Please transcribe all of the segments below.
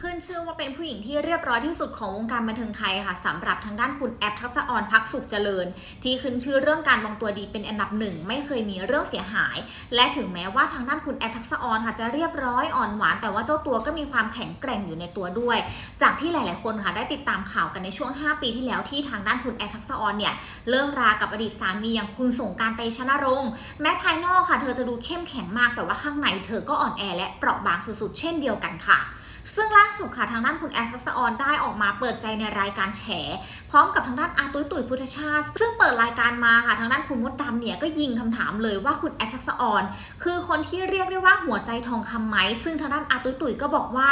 ขึ้นชื่อว่าเป็นผู้หญิงที่เรียบร้อยที่สุดของวงการบันเทิงไทยค่ะสำหรับทางด้านคุณแอปทักษออนพักสุขเจริญ ที่ขึ้นชื่อเรื่องการวางตัวดีเป็นอันดับหนึ่งไม่เคยมีเรื่องเสียหาย และถึงแม้ว่าทางด้านคุณแอปทักษออนค่ะจะเรียบร้อยอ่อนหวาน แต่ว่าเจ้าตัวก็มีความแข็งแกร่งอยู่ในตัวด้วย จากที่หลาย ๆ คนค่ะได้ติดตามข่าวกันในช่วง 5 ปีที่แล้วที่ทางด้านคุณแอปทักษออนเนี่ยเลิกรากับอดีตสามีอย่างคุณสงการเตชะนรงค์แม้ภายนอกค่ะ เธอจะดูเข้มแข็งมากแต่ว่าข้างในเธอก็อ่อนแอและเปราะบางสุด ๆ เช่นเดียวกันค่ะ ซึ่งล่าสุดค่ะทางด้านคุณแอฟทักษออนได้ออกมาเปิดใจในรายการแฉ พร้อมกับทางด้านอาตุ้ยตุ๋ยพุทธชาติ ซึ่งเปิดรายการมาค่ะทางด้านคุณมดดำเนี่ยก็ยิงคำถามเลยว่าคุณแอฟทักษออนคือคนที่เรียกได้ว่าหัวใจทองคำไหมซึ่งทางด้านอาตุ้ยตุ๋ยก็บอกว่า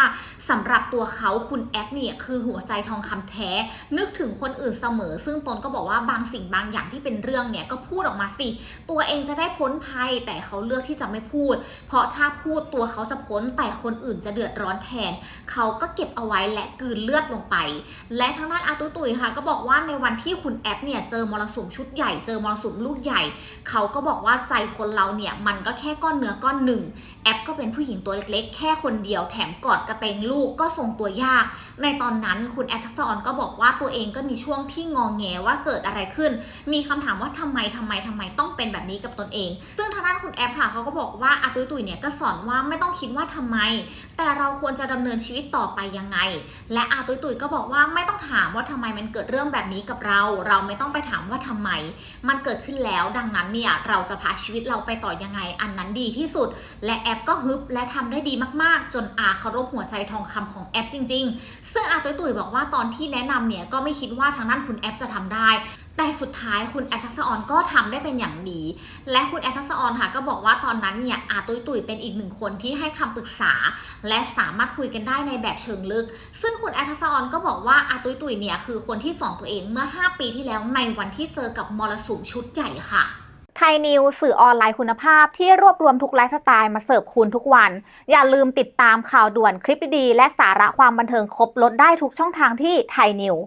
สำหรับตัวเขาคุณแอฟเนี่ยคือหัวใจทองคำแท้ นึกถึงคนอื่นเสมอ ซึ่งตนก็บอกว่าบางสิ่งบางอย่างที่เป็นเรื่องเนี่ยก็พูดออกมาสิ ตัวเองจะได้พ้นภัยแต่เขาเลือกที่จะไม่พูด เพราะถ้าพูดตัวเขาจะพ้นแต่คนอื่นจะเดือดร้อนแทนเขาาก็เก็บเอาไว้และกืนเลือดลงไป และทางด้านอาตุยตุยค่ะ ก็บอกว่าในวันที่คุณแอปเนี่ยเจอมรสุมชุดใหญ่เจอมรสุมลูกใหญ่ เขาก็บอกว่าใจคนเราเนี่ยมันก็แค่ก้อนเนื้อก้อนหนึ่ง แอปก็เป็นผู้หญิงตัวเล็กๆ แค่คนเดียวแถมกอดกระเตงลูกก็ทรงตัวยาก ในตอนนั้นคุณแอปทักษะอนก็บอกว่าตัวเองก็มีช่วงที่งองแงว่าเกิดอะไรขึ้น มีคำถามว่าทำไมทำไมทำไมต้องเป็นแบบนี้กับตนเอง ซึ่งทางด้านคุณแอปค่ะเขาก็บอกว่าอาตุยตุยเนี่ยก็สอนว่าไม่ต้องคิดว่าทำไม แต่เราควรจะดำเนินชีวิตต่อไปยังไง และอาตุยตุยก็บอกว่าไม่ต้องถามว่าทำไมมันเกิดเรื่องแบบนี้กับเรา เราไม่ต้องไปถามว่าทำไม มันเกิดขึ้นแล้วดังนั้นเนี่ยเราจะพาชีวิตเราไปต่อยังไง อันนั้นดีที่สุด และแอปก็ฮึบและทำได้ดีมากๆ จนอาเคารพหัวใจทองคำของแอปจริง ๆ ซึ่งอาตุยตุยบอกว่าตอนที่แนะนำเนี่ยก็ไม่คิดว่าทางด้านคุณแอปจะทำได้ แต่สุดท้ายคุณแอฟทักษออนก็ทำได้เป็นอย่างดี และคุณแอฟทักษออนค่ะก็บอกว่าตอนนั้นเนี่ยอาตุยตุยเป็นอีกหนึ่งคนที่ให้คำปรึกษา และสามารถคุยกันได้ในแบบเชิงลึก ซึ่งคุณแอฟทักษออนก็บอกว่าอาตุยตุยเนี่ยคือคนที่สอนตัวเองเมื่อ 5 ปีที่แล้วในวันที่เจอกับมรสุมชุดใหญ่ค่ะไทยนิวสื่อออนไลน์คุณภาพที่รวบรวมทุกไลฟ์สไตล์มาเสิร์ฟคุณทุกวัน อย่าลืมติดตามข่าวด่วนคลิปดี และสาระความบันเทิงครบลดได้ทุกช่องทางที่ไทยนิว